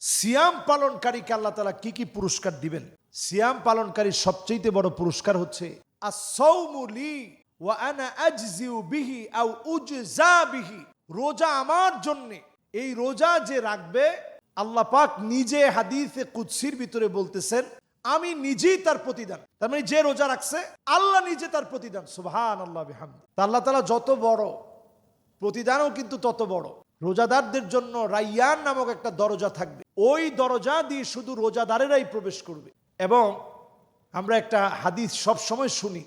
সিয়াম পালনকারীকে আল্লাহ তালা কি কি পুরস্কার দিবেন? সিয়াম পালনকারীর সবচেয়ে বড় পুরস্কার হচ্ছে রোজা আমার জন্যে। এই রোজা যে রাখবে, আল্লাহ পাক নিজে হাদিসে কুৎসির ভিতরে বলতেছেন, আমি নিজেই তার প্রতিদান। তার মানে যে রোজা রাখছে, আল্লাহ নিজে তার প্রতিদান। সুবহান আল্লাহ আল্লাহ তালা যত বড়, প্রতিদানও কিন্তু তত বড়। রোজাদারদের জন্য রাইয়ান নামক একটা দরজা থাকবে। ওই দরজা দিয়ে শুধু রোজাদারেরাই প্রবেশ করবে। এবং আমরা একটা হাদিস সব সময় শুনি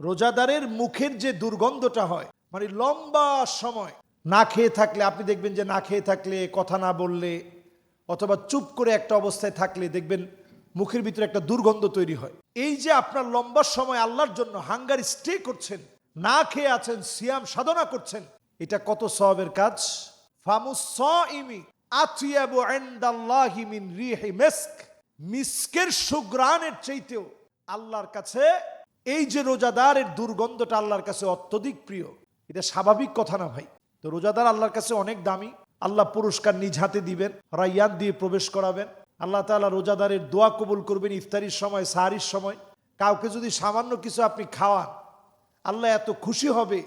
রোজাদারের মুখের যে দুর্গন্ধটা হয় মানে লম্বা সময় না খেয়ে থাকলে, আপনি দেখবেন যে না খেয়ে থাকলে, কথা না বললে, অথবা চুপ করে একটা অবস্থায় থাকলে দেখবেন মুখের ভিতরে একটা দুর্গন্ধ তৈরি হয়। এই যে আপনার লম্বা সময় আল্লাহর জন্য হাঙ্গার স্টে করছেন, না খেয়ে আছেন, সিয়াম সাধনা করছেন, এটা কত সবের কাজ? মিস্কের সুগ্রানের চাইতেও আল্লাহর কাছে এই যে রোজাদারের দুর্গন্ধটা আল্লাহর কাছে অত্যধিক প্রিয়, এটা স্বাভাবিক কথা না ভাই। তো রোজাদার আল্লাহর কাছে অনেক দামি। আল্লাহ পুরস্কার নিজ হাতে দিবেন রাইয়ান দিয়ে প্রবেশ করাবেন। আল্লাহ তালা রোজাদারের দোয়া কবুল করবেন, ইফতারির সময়, সাহারির সময়। কাউকে যদি সামান্য কিছু আপনি খাওয়ান, আল্লাহ এত খুশি হবে।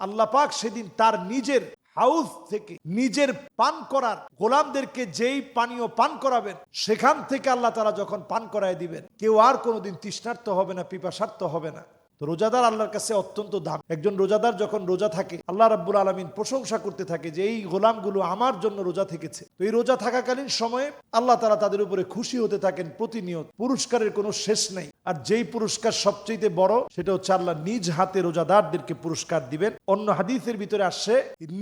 আল্লাহ পাক সেদিন তার নিজের হাউস থেকে নিজের পান করার, গোলামদেরকে যেই পানীয় পান করাবেন, সেখান থেকে আল্লাহ তারা যখন পান করায় দিবেন, কেউ আর কোনোদিন তৃষ্ণার্ত হবে না পিপাসার্থ হবে না। রোজাদার আল্লাহর কাছে অত্যন্ত দাম। একজন রোজাদার যখন রোজা থাকে, আল্লাহ রাব্বুল আলমিন প্রশংসা করতে থাকে যে এই গোলামগুলো আমার জন্য রোজা থেকেছে। তো এই রোজা থাকাকালীন সময়ে আল্লাহ তারা তাদের উপরে খুশি হতে থাকেন প্রতিনিয়ত। পুরস্কারের কোনো শেষ নেই। আর যেই পুরস্কার সবচেয়ে বড়, সেটা হচ্ছে আল্লাহ নিজ হাতে রোজাদারদেরকে পুরস্কার দিবেন। অন্য হাদিসের ভিতরে আসছে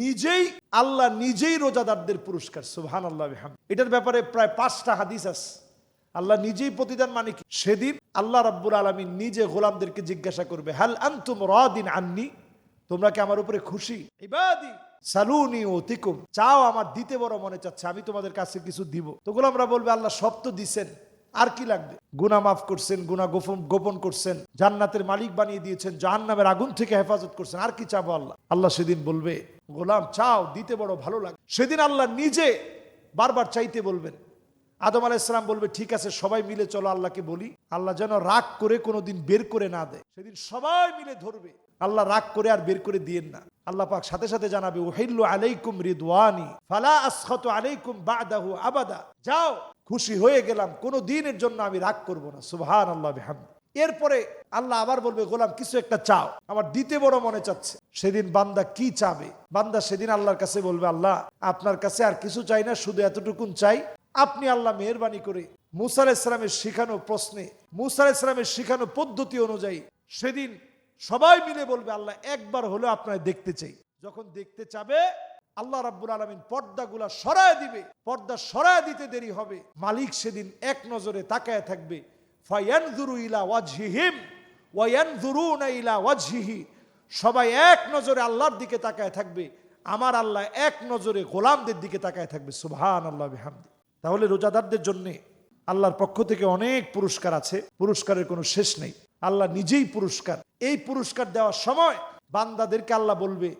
নিজেই আল্লাহ নিজেই রোজাদারদের পুরস্কার। সুবহান আল্লাহ এটার ব্যাপারে প্রায় পাঁচটা হাদিস আছে। আল্লাহ নিজেই প্রতিদান মানে কি? সেদিন আল্লাহ রাব্বুল আলমী নিজে গোলামদেরকে জিজ্ঞাসা করবে, হাল আন্তুম রাদিন আননি? তোমরা কি আমার উপরে খুশি? চাও আমার দিতে বড় মনে চাচ্ছে, আমি তোমাদের কাছে কিছু দিব। তো গোলামরা বলবে, আল্লাহ সব তো দিছেন, আর কি লাগবে? গুনা মাফ করছেন গুনা গোপন গোপন করছেন, জান্নাতের মালিক বানিয়ে দিয়েছেন, জাহান্নামের আগুন থেকে হেফাজত করছেন, আর কি চাবো আল্লাহ? আল্লাহ সেদিন বলবে, গোলাম, চাও, দিতে বড় ভালো লাগে। সেদিন আল্লাহ নিজে বারবার চাইতে বলবেন আদম আলাইসালাম বলবে, ঠিক আছে, সবাই মিলে চলো আল্লাহকে বলি। আল্লাহ যেন রাগ করে কোনোদিন বের করে না দেয়। সেদিন সবাই মিলে ধরবে। আল্লাহ রাগ করে আর বের করে দিয়েন না। আল্লাহ পাক সাথে সাথে জানাবে ওহিল্লু আলাইকুম রিদওয়ানি, ফালা আসখাতু আলাইকুম বাদাহু আবাদা। যাও, খুশি হয়ে গেলাম কোনো দিনের জন্য আমি রাগ করব না। সুবহান আল্লাহ বিহামদ। এরপরে আল্লাহ আবার বলবে, গোলাম, কিছু একটা চাও। আমার দিতে বড় মনে চাচ্ছে। সেদিন বান্দা কি চাবে? বান্দা সেদিন আল্লাহর কাছে বলবে, আল্লাহ, আপনার কাছে আর কিছু চাই না, শুধু এতটুকুন চাই আপনি আল্লাহ মেহরবানি করে মুসা ইসলামের শিখানো প্রশ্নে, মুসা ইসলামের শিখানো পদ্ধতি অনুযায়ী সেদিন সবাই মিলে বলবে, আল্লাহ একবার হলে আপনার দেখতে চাই। যখন দেখতে চাবে, আল্লাহ রাব্বুল আলমিন পর্দাগুলা সরায় দিবে, পর্দা সরায় দিতে দেরি হবে। মালিক সেদিন এক নজরে তাকায় থাকবে ইলা ইলা ওয়াজহিহি। সবাই এক নজরে আল্লাহর দিকে তাকায় থাকবে, আমার আল্লাহ এক নজরে গোলামদের দিকে তাকায় থাকবে সুবহান আল্লাহ বিহামদি। তাহলে রোজাদারদের জন্য আল্লাহর পক্ষ থেকে অনেক পুরস্কার আছে। পুরস্কারের কোনো শেষ নেই। আল্লাহ নিজেই পুরস্কার। এই পুরস্কার দেওয়ার সময় বান্দাদেরকে আল্লাহ বলবে,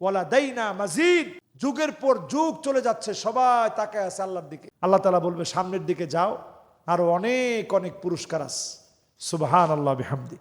ওয়ালা দেইনা মাজিদ। যুগের পর যুগ চলে যাচ্ছে, সবাই তাকায় আছে আল্লাহর দিকে। আল্লাহ তালা বলবে, সামনের দিকে যাও। আরও অনেক অনেক পুরস্কার আছে। সুবহান আল্লাহ বিহামদি।